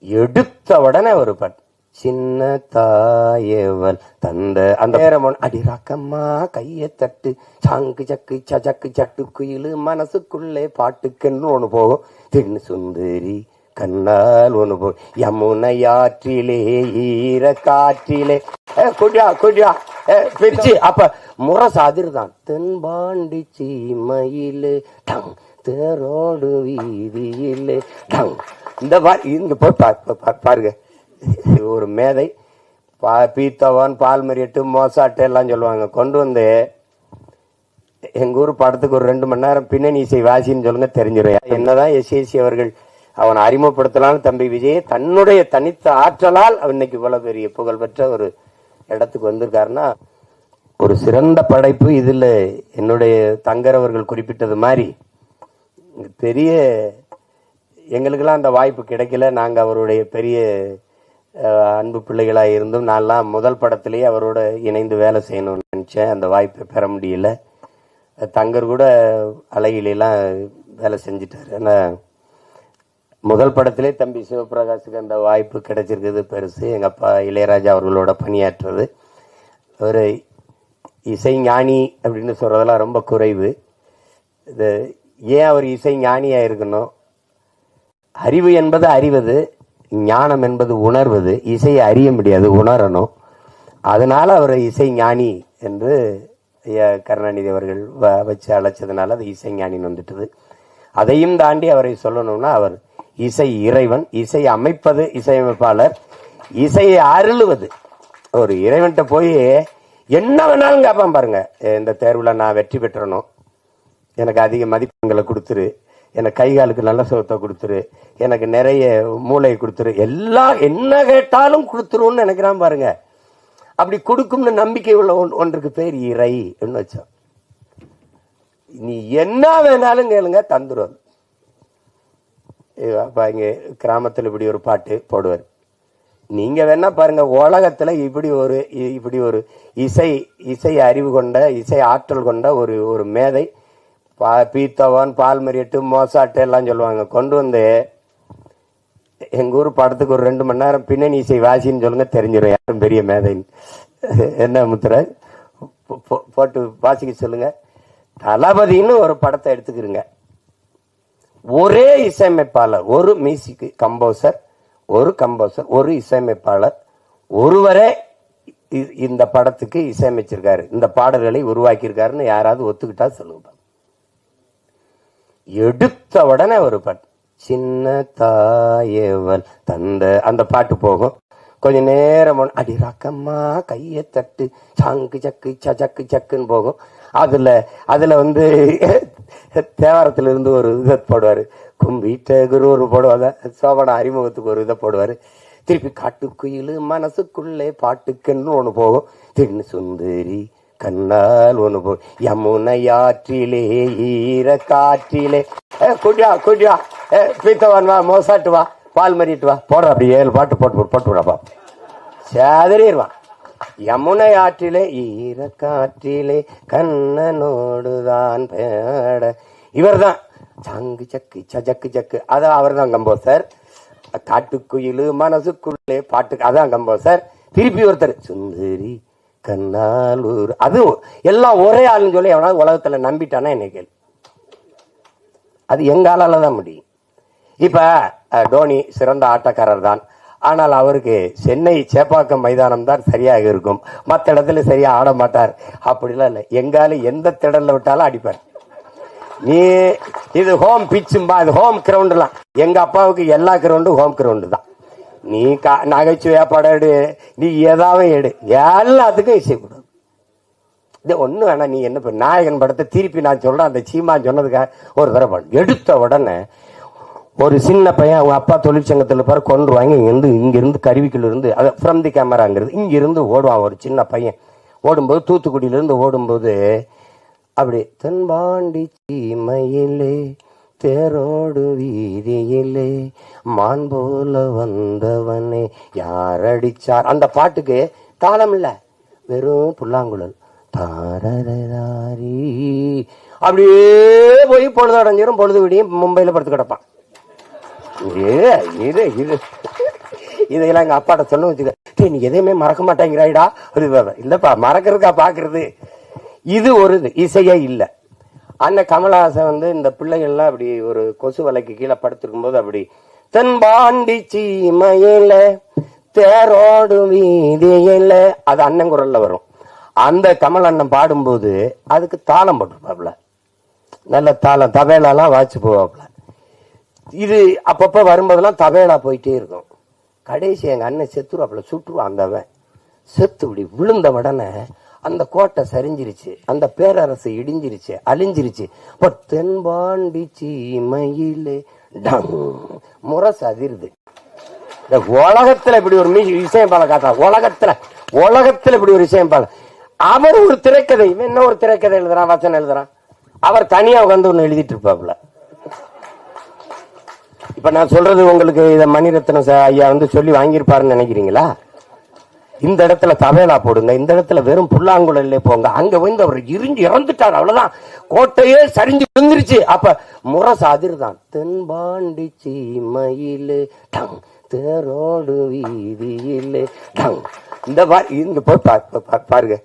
எடுத்த உடனே ஒரு பாட்டு. சின்ன தாயவள் தந்த அந்த நேரம் அடி ராக்கம்மா கைய தட்டு சாங்கு சக்கு சக்கு சட்டு குயிலு மனசுக்குள்ளே பாட்டுக்குன்னு ஒண்ணு போகும். தின்னு சுந்தரி கண்ணால் ஒண்ணு போகும். யமுனையாற்றிலே ஈர காற்றிலே. குடியா குடியா பிரிச்சு அப்ப. முரசு அதிர்தான் தென்பாண்டி சீமையிலே டங் தேரோடு வீதியிலே டங். இந்த மாதிரி இங்க போய் பா- பா- பாருங்க. ஒரு மேதை. பா பீத்தவான் பால் மரியட்டு மோசாட்டு எல்லாம் சொல்லுவாங்க. கொண்டு வந்து எங்கள் ஊர் படத்துக்கு ஒரு ரெண்டு மணி நேரம் பின்னணி இசை வாசின்னு சொல்லுங்க தெரிஞ்சிடும் என்னதான் எஸ்எஸ்சி அவர்கள் அவனை அறிமுகப்படுத்தலாம் தம்பி விஜய் தன்னுடைய தனித்த ஆற்றலால் அவன் இன்னைக்கு இவ்வளவு பெரிய புகழ்பெற்ற ஒரு இடத்துக்கு வந்திருக்காருன்னா ஒரு சிறந்த படைப்பு இதில் என்னுடைய தங்கர் அவர்கள் குறிப்பிட்டது மாதிரி. பெரிய எங்களுக்கெல்லாம் அந்த வாய்ப்பு கிடைக்கல. நாங்கள் அவருடைய பெரிய அன்பு பிள்ளைகளாக இருந்தும் நான்லாம் முதல் படத்திலேயே அவரோட இணைந்து வேலை செய்யணும்னு நினச்சேன். அந்த வாய்ப்பை பெற முடியல. தங்கர் கூட அழகிலாம் வேலை செஞ்சிட்டாரு. ஆனால் முதல் படத்திலே தம்பி சிவபிரகாஷுக்கு அந்த வாய்ப்பு கிடைச்சிருக்குது பெருசு. எங்கள் அப்பா இளையராஜா அவர்களோட பணியாற்றுறது ஒரு இசை ஞானி அப்படின்னு சொல்கிறதெல்லாம் ரொம்ப குறைவு. இது ஏன் அவர் இசை ஞானியாக இருக்கணும்? அறிவு என்பது அறிவது ஞானம் என்பது உணர்வது இசையை அறிய முடியாது உணரணும். அதனால் அவர் இசை ஞானி என்று கருணாநிதி அவர்கள் வ- வச்சு அழைச்சதுனால அது இசை ஞானின்னு வந்துட்டது. அதையும் தாண்டி அவரை சொல்லணும்னா அவர் இசை இறைவன் இசை அமைப்பது இசையமைப்பாளர் இசையை அருளுவது. ஒரு இறைவன்கிட்ட போய் என்ன வேணாலும் கேட்பான் பாருங்க. இந்த தேர்வில் நான் வெற்றி பெற்றணும் எனக்கு அதிக மதிப்பெண்களை கொடுத்துரு எனக்கு கை காலுக்கு நல்ல சுகத்தை கொடுத்துரு எனக்கு நிறைய மூளையை கொடுத்துரு எல்லாம் என்ன கேட்டாலும் கொடுத்துருன்னு நினைக்கிறான் பாருங்க. அப்படி கொடுக்கும்னு நம்பிக்கை உள்ள ஒன்- ஒன்றுக்கு பேர் இறை வச்சோம் நீ என்ன வேணாலும் கேளுங்க தந்துரும். அப்ப இங்க கிராமத்தில் இப்படி ஒரு பாட்டு போடுவார். நீங்க வேணா பாருங்க உலகத்துல இப்படி ஒரு இப்படி ஒரு இசை இசை அறிவு கொண்ட இசை ஆற்றல் கொண்ட ஒரு ஒரு மேதை பா பீத்தவான் பால் மரியட்டு மோசாட்டு எல்லாம் சொல்லுவாங்க. கொண்டு வந்து எங்கள் ஊர் படத்துக்கு ஒரு ரெண்டு மணி நேரம் பின்னணி இசை வாசின்னு சொல்லுங்க தெரிஞ்சிடும் யாரும் பெரிய மேதைன்னு என்ன முத்துராஜ்? போ- போட்டு வாசிக்க சொல்லுங்க. தளபதின்னு ஒரு படத்தை எடுத்துக்கிறீங்க ஒரே இசையமைப்பாளர் ஒரு மியூசிக் கம்போசர் ஒரு கம்போசர் ஒரு இசையமைப்பாளர் ஒருவரே இ- இந்த படத்துக்கு இசையமைச்சிருக்காரு. இந்த பாடல்களை உருவாக்கியிருக்காருன்னு யாராவது ஒத்துக்கிட்டா சொல்லுங்க. எடுத்த உடனே ஒரு பாட்டு. சின்ன தாயவள் தந்த அந்த பாட்டு போகும். கொஞ்ச நேரம் அடி ரக்கம்மா கைய தட்டு சாங்கு சக்கு சக்கு சக்குன்னு போகும். அதுல அதுல வந்து தேவாரத்துல இருந்து ஒரு இதை போடுவாரு. கும்பிட்ட குரு ஒரு போடுவாங்க. சோபன அறிமுகத்துக்கு ஒரு இதை போடுவாரு. திருப்பி காட்டுக்குயிலு மனசுக்குள்ளே பாட்டுக்குன்னு ஒன்று போகும். தின்னு சுந்தரி கண்ணால் ஒன்று போ யமுனையாற்றிலே ஈர காற்றிலே. ஏ, குடியா குடியா ஏ, பீத்தவான் வா மோசாட்டு வா பால் மறிட்டு வா. போடுற அப்படி ஏழு பாட்டு போட்டு போட்டு போட்டு சேதறிடுவான் யமுனை ஆற்றிலே ஈர காற்றிலே கண்ணனோடுதான் பேட. இவர்தான். சங்கு சக்கு சஜக்கு சக்கு அதான் அவர் தான் கம்போசர் காட்டுக்குயிலு மனசுக்குள்ளே பாட்டு அதான் கம்போசர் திருப்பி ஒருத்தர் சுந்தரி கண்ணாலூர் அது எல்லாம் ஒரே ஆளுன்னு சொல்லி எவனாவது உலகத்தில் நம்பிட்டானா என்ன கேள்வி அது எங்காலால தான் முடியும். இப்போ டோனி சிறந்த ஆட்டக்காரர் தான். ஆனால் அவருக்கு சென்னை சேப்பாக்கம் மைதானம் தான் சரியாக இருக்கும். மற்ற இடத்துல சரியா ஆட மாட்டார். அப்படிலாம் இல்லை. எங்கால எந்த திடல்ல விட்டாலும் அடிப்பார். நீ இது ஹோம் பிச்சும்பா இது ஹோம் கிரவுண்டுலாம் எங்க அப்பாவுக்கு எல்லா கிரவுண்டும் ஹோம் கிரவுண்டு தான் நீ கா- நகைச்சுவையா படம் எடு. நீ ஏதாவது எடு. எல்லாத்துக்கும் இசை கொடு இது ஒன்றும் வேணாம் நீ என்ன பண்ண நாயகன் படத்தை திருப்பி நான் சொல்கிறேன் அந்த சீமா சொன்னதுக்காக ஒரு தடவை எடுத்த உடனே ஒரு சின்ன பையன் அவங்க அப்பா தொழிற்சங்கத்தில் பாரு கொண்டு இங்கேருந்து இங்கேருந்து இங்கிருந்து அது ஃப்ரம் தி கேமராங்கிறது இங்கேருந்து ஓடுவான் ஒரு சின்ன பையன். ஓடும்போது தூத்துக்குடியிலேருந்து ஓடும்போது அப்படி தென்பாண்டி சீமையிலே தேரோடு வீதியிலே மான் போல வந்தவனே யாரடிச்சார்? அந்த பாட்டுக்கு தாளம் இல்ல வெறும் புல்லாங்குழல். தாரதாரி அப்படியே போய் பொழுது அடைஞ்சிரும் பொழுது விடியும் மும்பையில படுத்து கிடப்பான். ஏ இது இது. இதையெல்லாம் எங்க அப்பாட்ட சொல்ல வச்சுக்க. நீ எதையுமே மறக்க மாட்டேங்கிறாய்டா. அது இல்லப்பா மறக்கிறதுக்கா பாக்குறது? இது ஒரு இது இசையே இல்லை. அண்ணன் கமலஹாசன் வந்து இந்த பிள்ளைகள்லாம் அப்படி ஒரு கொசு வலைக்கு கீழே படுத்திருக்கும் போது அப்படி தென்பாண்டி சீமையில தேரோடு வீதியில அது அண்ணன் குரல்ல வரும். அந்த கமல் அண்ணன் பாடும்போது அதுக்கு தாளம் போட்டிருப்பாப்ல. நல்ல தாளம் தபேலாலாம் வாச்சு போவாப்ல. இது அப்பப்ப வரும்போதெல்லாம் தபேலா போயிட்டே இருக்கும். கடைசி எங்க அண்ணன் செத்துருவாப்புல சுட்டுருவான் அந்தவன் செத்து இப்படி விழுந்த உடனே அந்த கோட்டை சரிஞ்சிருச்சு அந்த பேரரசு இடிஞ்சிருச்சு அழிஞ்சிருச்சு. இப்போ தென்பாண்டி சீமையிலே டம் முரசு அதிருது இந்த உலகத்துல இப்படி ஒரு மீ- விஷயம் காத்தா உலகத்துல உலகத்துல இப்படி ஒரு விஷயம் பால அவர் ஒரு திரைக்கதை இவன் என்ன ஒரு திரைக்கதை எழுதுறான் வச்சனை எழுதுறான்? அவர் தனியா உட்காந்து ஒன்னு எழுதிட்டு இருப்பாப்புல. இப்ப நான் சொல்றது உங்களுக்கு இதை மணிரத்னம் ஐயா வந்து சொல்லி வாங்கியிருப்பாருன்னு நினைக்கிறீங்களா? இந்த இடத்துல தவேலா போடுங்க இந்த இடத்துல வெறும் புல்லாங்குழல்ல போங்க. அங்க வந்து அவர் இருந்து இறந்துட்டார் அவ்வளவுதான். கோட்டையே சரிஞ்சு விழுந்துருச்சு. அப்ப முரசு அதிர்தான் தென்பாண்டி சீமையிலே டங் தேரோடு வீதியிலே டங். இந்த பாரு இங்க போய் பா- பா- பாருங்க.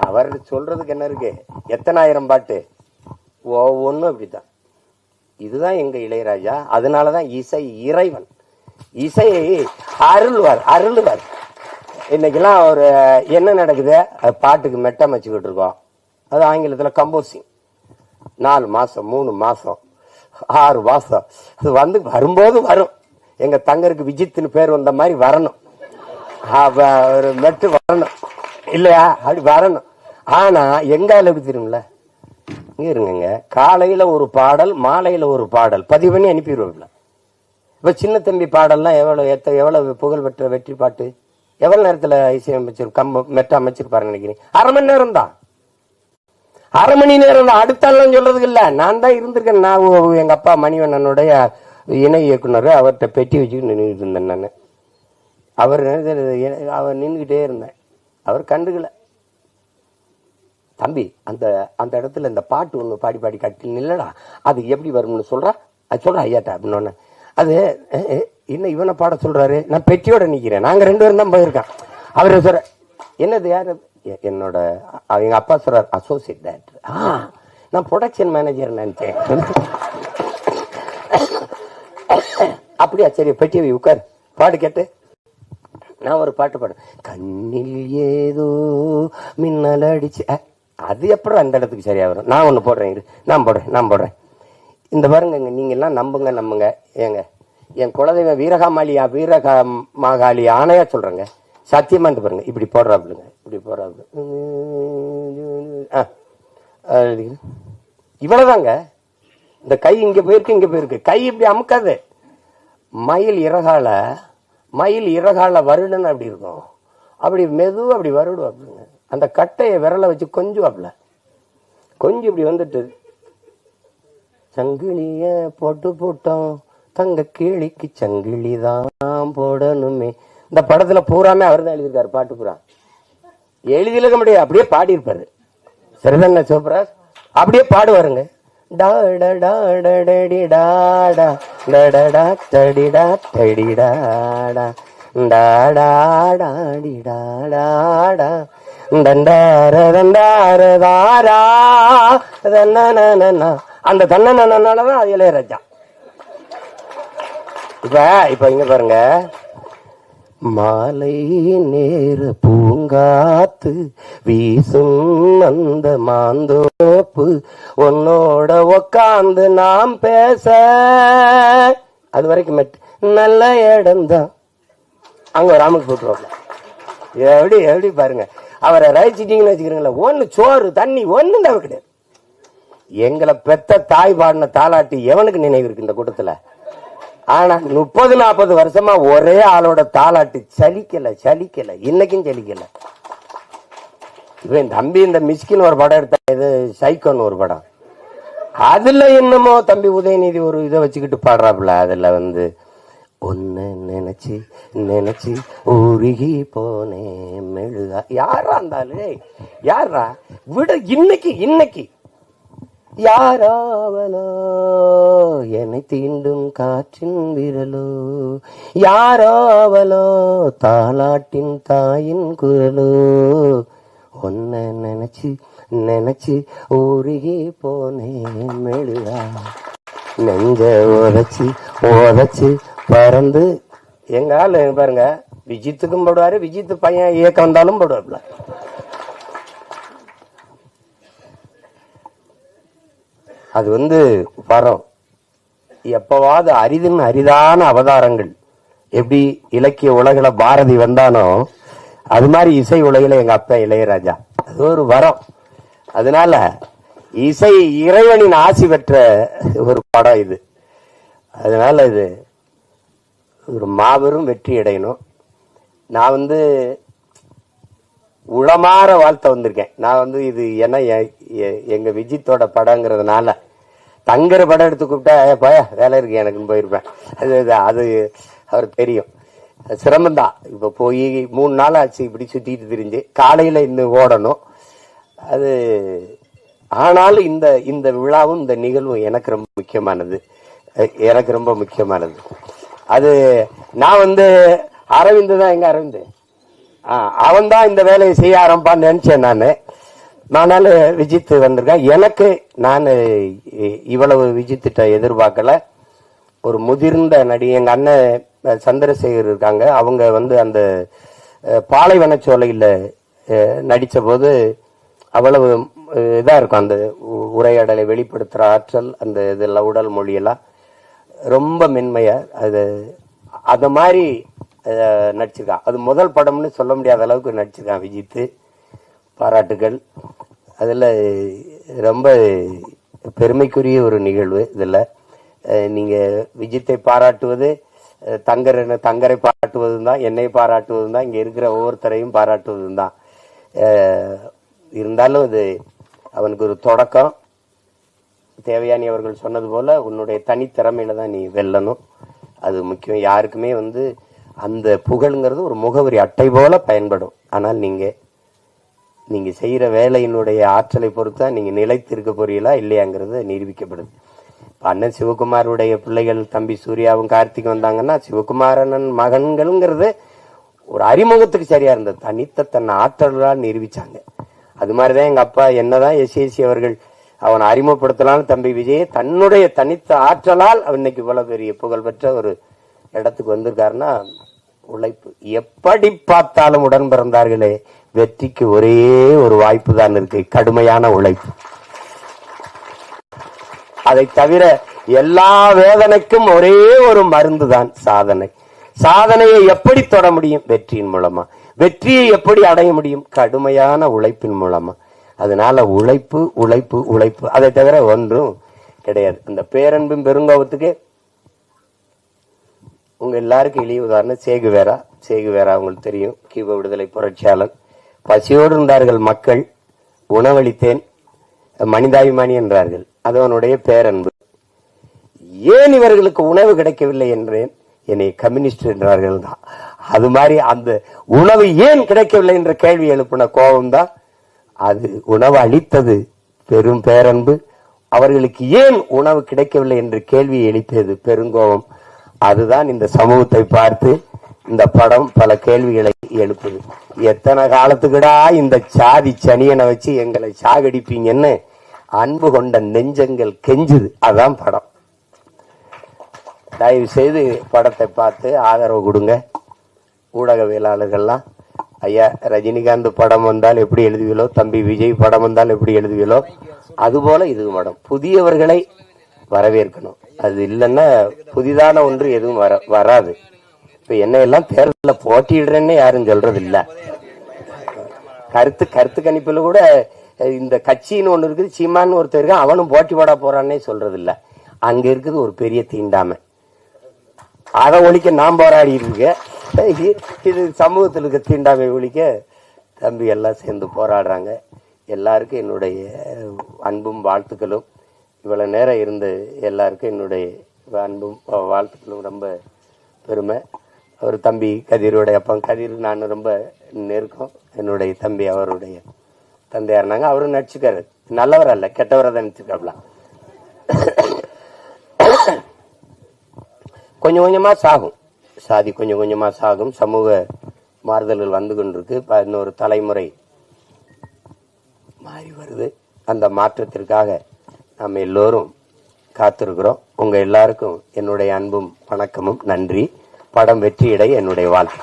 அவர் சொல்றதுக்கு என்ன இருக்கு? எத்தனாயிரம் பாட்டு? ஒவ்வொன்றும் அப்படித்தான் இதுதான் எங்க இளையராஜா. அதனாலதான் இசை இறைவன். இசையை அருள்வார் அருள்வார். இன்னைக்கெல்லாம் ஒரு என்ன நடக்குது? அது பாட்டுக்கு மெட்டம் வச்சுக்கிட்டு இருக்கோம். அது ஆங்கிலத்துல கம்போசிங் நாலு மாசம் மூணு மாசம் ஆறு மாசம். அது வந்து வரும்போது வரும். எங்க தங்கருக்கு விஜித்னு பேர் வந்த மாதிரி வரணும். ஒரு மெட்டு வரணும். இல்லையா? அப்படி வரணும். ஆனா எங்க அளவுக்கு தெரியும்ல இங்க இருங்க காலையில ஒரு பாடல் மாலையில ஒரு பாடல். பதிவு பண்ணி அனுப்பிடுவோம்ல இப்போ சின்ன தம்பி பாடல்லாம் எவ்வளோ எத்த எவ்வளோ புகழ் பெற்ற வெற்றி பாட்டு? எவ்வளோ நேரத்தில் இசையமைச்சிரு கம்ப மெட்ட அமைச்சிருப்பாருன்னு நினைக்கிறேன் அரை மணி நேரம் தான். அரை மணி நேரம் தான். அடுத்தாலாம் சொல்றதுக்கு இல்லை. நான் தான் இருந்திருக்கேன். நான் எங்கள் அப்பா மணிவண்ணனுடைய இணை இயக்குனர் அவர்கிட்ட பெட்டி வச்சுக்கிட்டு நின்றுட்டு இருந்தேன் நான். அவர் அவர் நின்றுக்கிட்டே இருந்தேன். அவர் கண்டுக்கல. தம்பி அந்த அந்த இடத்துல இந்த பாட்டு ஒன்று பாடி பாடி கட்டி நில்லடா. அது எப்படி வரும்னு சொல்கிறா அது சொல்கிறா ஐயாட்டா அப்படின்னு அது என்ன இவனை பாட சொல்றாரு? நான் பெட்டியோட நிக்கிறேன். நாங்க ரெண்டு பேரும் தான் போயிருக்கோம். அவர் சொல்ற என்னது யாரு? எ- என்னோட அ- எங்க அப்பா சொல்கிறார் அசோசியேட் டைரக்டர் ஆ நான் ப்ரொடக்ஷன் மேனேஜர் நினைச்சேன். அப்படியா? சரி பெட்டியை உட்கார். பாடு கேட்டு. நான் ஒரு பாட்டு பாடு கண்ணில் ஏதோ மின்னல் அடிச்சு அது எப்படா அந்த இடத்துக்கு சரியா வரும் நான் ஒன்று போடுறேன் நான் போடுறேன் நான் போடுறேன். இந்த பாருங்க நீங்க எல்லாம் நம்புங்க நம்புங்க. ஏங்க என் குலதெய்வம் வீரகாமாலியா வீரகா மாகாளி ஆணையா சொல்கிறேங்க சத்தியமாக இருந்து பாருங்க. இப்படி போடுறாப்புலங்க. இப்படி போடுறாப்புல. ஆ, இவ்வளோதாங்க இந்த கை இங்கே போயிருக்கு இங்கே போயிருக்கு. கை இப்படி அமுக்காது. மயில் இறகால மயில் இறகால வருடன்னு அப்படி இருக்கும். அப்படி மெதுவாக அப்படி வருடுவாப்புங்க அந்த கட்டையை விரலை வச்சு கொஞ்சுவாப்புல. கொஞ்சம் இப்படி வந்துட்டு சங்கிலிய போட்டு போட்டோம் தங்க கேளிக்கு சங்கிலி தான் போடணுமே இந்த படத்துல பூராமே அவர் தான் எழுதியிருக்காரு பாட்டு பூரா எழுதியிருக்க முடியாது அப்படியே பாடியிருப்பாரு சரிதானே சிவபிராஜ் அப்படியே பாடுவாருங்க டா டா டா டா தண்டார தண்டார தாரா அந்த தன்னனாலதான் அது இளையராஜா. இப்ப இப்ப இங்க பாருங்க. மாலை நேர பூங்காத்து வீசும் அந்த மாந்தோப்பு உன்னோட உக்காந்து நாம் பேச. அது வரைக்கும் மெட் நல்ல இடம்தான். அங்க ராமுக்கு போட்டுருவாங்க எப்படி எப்படி பாருங்க. அவரை ரசிச்சிட்டீங்கன்னு வச்சுக்கிறீங்களா ஒன்று சோறு தண்ணி ஒண்ணும் தான் கிடையாது எங்களை பெத்த தாய் பாடின தாலாட்டி எவனுக்கு நினைவு இருக்கு இந்த கூட்டத்துல? ஆனா முப்பது நாற்பது வருஷமா ஒரே ஆளோட தாலாட்டு சலிக்கல சலிக்கல. இன்னைக்கும் சலிக்கல. இவன் தம்பி இந்த மிஸ்கின் ஒரு படம் எடுத்த இது சைக்கோன்னு ஒரு படம். அதுல என்னமோ தம்பி உதயநிதி ஒரு இதை வச்சுக்கிட்டு பாடுறாப்புல அதுல வந்து ஒன்னு நினைச்சு நினைச்சு உருகி போனேன் மெழுகா யாரா இருந்தாலே யாரா விட இன்னைக்கு இன்னைக்கு. யாராவலோ? என்னை தீண்டும் காற்றின் விரலோ? யாராவலோ? தாலாட்டின் தாயின் குரலோ? ஒன்ன நினைச்சு நினைச்சு ஊருகி போனேன் மெழுகா. நெஞ்ச உதச்சு உதச்சு பறந்து எங்க ஆளு பாருங்க. விஜித்துக்கும் போடுவாரு விஜித்து பையன் இயக்கம் வந்தாலும் போடுவாப்ல அது வந்து வரம். எப்பவாவது அரிதின் அரிதான அவதாரங்கள். எப்படி இலக்கிய உலகில் பாரதி வந்தானோ அது மாதிரி இசை உலகில் எங்கள் அப்பா இளையராஜா. அது ஒரு வரம். அதனால இசை இறைவனின் ஆசி பெற்ற ஒரு படம் இது. அதனால இது ஒரு மாபெரும் வெற்றி அடையணும். நான் வந்து உளமாற வாழ்த்த வந்திருக்கேன். நான் வந்து இது என்ன எங்கள் விஜித்தோட படங்கிறதுனால தங்குற படம் எடுத்து கூப்பிட்டா "ஏ, போய வேலை இருக்கு எனக்குன்னு போயிருப்பேன். அது அது- அவர் தெரியும். சிரமந்தான் இப்போ போய் மூணு நாள் ஆச்சு இப்படி சுற்றிட்டு திரிஞ்சு. காலையில் இன்னும் ஓடணும். அது ஆனாலும் இந்த இந்த விழாவும் இந்த நிகழ்வும் எனக்கு ரொம்ப முக்கியமானது. எனக்கு ரொம்ப முக்கியமானது. அது நான் வந்து அரவிந்து தான் எங்க அரவிந்து? அவன் தான் இந்த வேலையை செய்ய ஆரம்பான்னு நினைச்சேன் நான். நானால விஜித் வந்திருக்கேன். எனக்கு நான் இவ்வளவு விஜித்திட்ட எதிர்பார்க்கல. ஒரு முதிர்ந்த நடி எங்கள் அண்ணன் சந்திரசேகர் இருக்காங்க. அவங்க வந்து அந்த பாலைவனச்சோலையில் நடித்த போது அவ்வளவு இதாக இருக்கும். அந்த உரையாடலை வெளிப்படுத்துகிற ஆற்றல் அந்த இதெல்லாம் உடல் மொழியெல்லாம் ரொம்ப மென்மையாக அது அந்த மாதிரி நடிச்சிருக்கான் அது முதல் படம்னு சொல்ல முடியாத அளவுக்கு நடிச்சிருக்கான் விஜித்து. பாராட்டுகள். அதில் ரொம்ப பெருமைக்குரிய ஒரு நிகழ்வு இதில். நீங்கள் விஜித்தை பாராட்டுவது தங்கர் தங்கரை பாராட்டுவதும் தான் என்னை பாராட்டுவதும் தான் இங்கே இருக்கிற ஒவ்வொருத்தரையும் பாராட்டுவதும் தான். இருந்தாலும் இது அவனுக்கு ஒரு தொடக்கம். தேவையானி அவர்கள் சொன்னது போல் உன்னுடைய தனித்திறமையில தான் நீ வெல்லணும். அது முக்கியம். யாருக்குமே வந்து அந்த புகழுங்கிறது ஒரு முகவரி அட்டை போல பயன்படும். ஆனால் நீங்கள் நீங்கள் செய்கிற வேலையினுடைய ஆற்றலை பொறுத்து தான் நீங்க நிலைத்து இருக்க போறீங்களா இல்லையாங்கிறது நிரூபிக்கப்படுது. இப்போ அண்ணன் சிவகுமாருடைய பிள்ளைகள் தம்பி சூர்யாவும் கார்த்திக் வந்தாங்கன்னா சிவகுமாரனன் மகன்கள்ங்கிறது ஒரு அறிமுகத்துக்கு சரியா இருந்தது. தனித்த தன் ஆற்றலால் நிரூபிச்சாங்க. அது மாதிரி தான் எங்கள் அப்பா என்னதான் எஸ்எஸ்சி அவர்கள் அவனை அறிமுகப்படுத்தலான்னு தம்பி விஜய் தன்னுடைய தனித்த ஆற்றலால் அவன் இன்னைக்கு இவ்வளோ பெரிய புகழ்பெற்ற ஒரு இடத்துக்கு வந்திருக்காருன்னா உழைப்பு. எப்படி பார்த்தாலும் உடன் பிறந்தார்களே. வெற்றிக்கு ஒரே ஒரு வாய்ப்பு தான் இருக்கு கடுமையான உழைப்பு. அதை தவிர எல்லா வேதனைக்கும் ஒரே ஒரு மருந்து தான் சாதனை. சாதனையை எப்படி தொட முடியும்? வெற்றியின் மூலமா. வெற்றியை எப்படி அடைய முடியும்? கடுமையான உழைப்பின் மூலமா. அதனால உழைப்பு உழைப்பு உழைப்பு. அதை தவிர ஒன்றும் கிடையாது. அந்த பேரன்பும் பெருங்கோபத்துக்கு உங்க எல்லாருக்கும் இழிவு உதாரணம் சேகுவேரா சேகுவேரா உங்களுக்கு தெரியும். கீப விடுதலை புரட்சியாளர். பசியோடு இருந்தார்கள் மக்கள் உணவளித்தேன் மனிதாபிமானி என்றார்கள். அது அவனுடைய பேரன்பு. ஏன் இவர்களுக்கு உணவு கிடைக்கவில்லை என்றேன்? என்னை கம்யூனிஸ்ட் என்றார்கள் தான். அது மாதிரி அந்த உணவு ஏன் கிடைக்கவில்லை என்ற கேள்வி எழுப்பின கோபம் தான் அது உணவு அளித்தது பெரும் பேரன்பு. அவர்களுக்கு ஏன் உணவு கிடைக்கவில்லை என்று கேள்வி எழுப்பியது பெருங்கோபம். அதுதான் இந்த சமூகத்தை பார்த்து இந்த படம் பல கேள்விகளை எழுப்புது. எத்தனை காலத்துக்குடா இந்த சாதி சனியனை வச்சு எங்களை சாகடிப்பீங்கன்னு அன்பு கொண்ட நெஞ்சங்கள் கெஞ்சுது. அதான் படம். தயவு செய்து படத்தை பார்த்து ஆதரவு கொடுங்க. ஊடகவியலாளர்கள்லாம் ஐயா ரஜினிகாந்த் படம் வந்தால் எப்படி எழுதுவீங்களோ தம்பி விஜய் படம் வந்தால் எப்படி எழுதுவீங்களோ அதுபோல இது படம். புதியவர்களை வரவேற்கணும். அது இல்லைன்னா புதிதான ஒன்று எதுவும் வர வராது. இப்ப என்ன எல்லாம் தேர்தலில் போட்டியிடுறேன்னு யாரும் சொல்றது இல்ல கருத்து கருத்து கணிப்புல கூட இந்த கட்சின்னு ஒன்று இருக்குது சீமான்னு ஒருத்தர் இருக்கான் அவனும் போட்டி போட போறான்னே சொல்றது இல்ல அங்க இருக்குது ஒரு பெரிய தீண்டாமை. அதை ஒழிக்க நான் போராடி இருக்க இது சமூகத்தில் இருக்க தீண்டாமை ஒழிக்க தம்பி எல்லாம் சேர்ந்து போராடுறாங்க. எல்லாருக்கும் என்னுடைய அன்பும் வாழ்த்துக்களும். இவ்வளவு நேரம் இருந்து எல்லாருக்கும் என்னுடைய அன்பும் வாழ்த்துக்களும். ரொம்ப பெருமை. அவர் தம்பி கதிரோடைய அப்பா. கதிர் நான் ரொம்ப நெருக்கம். என்னுடைய தம்பி அவருடைய தந்தையார்னாங்க அவரும் நடிச்சுக்காரு. நல்லவர் அல்ல கெட்டவரை தான் நினச்சிருக்காப்லாம் கொஞ்சம் கொஞ்சமாக சாகும். சாதி கொஞ்சம் கொஞ்சமாக சாகும். சமூக மாறுதல்கள் வந்து கொண்டிருக்கு. இப்போ இன்னொரு தலைமுறை மாறி வருது. அந்த மாற்றத்திற்காக நாம் எல்லோரும் காத்திருக்கிறோம். உங்கள் எல்லாருக்கும் என்னுடைய அன்பும் வணக்கமும். நன்றி. படம் வெற்றியடை என்னுடைய வாழ்த்து.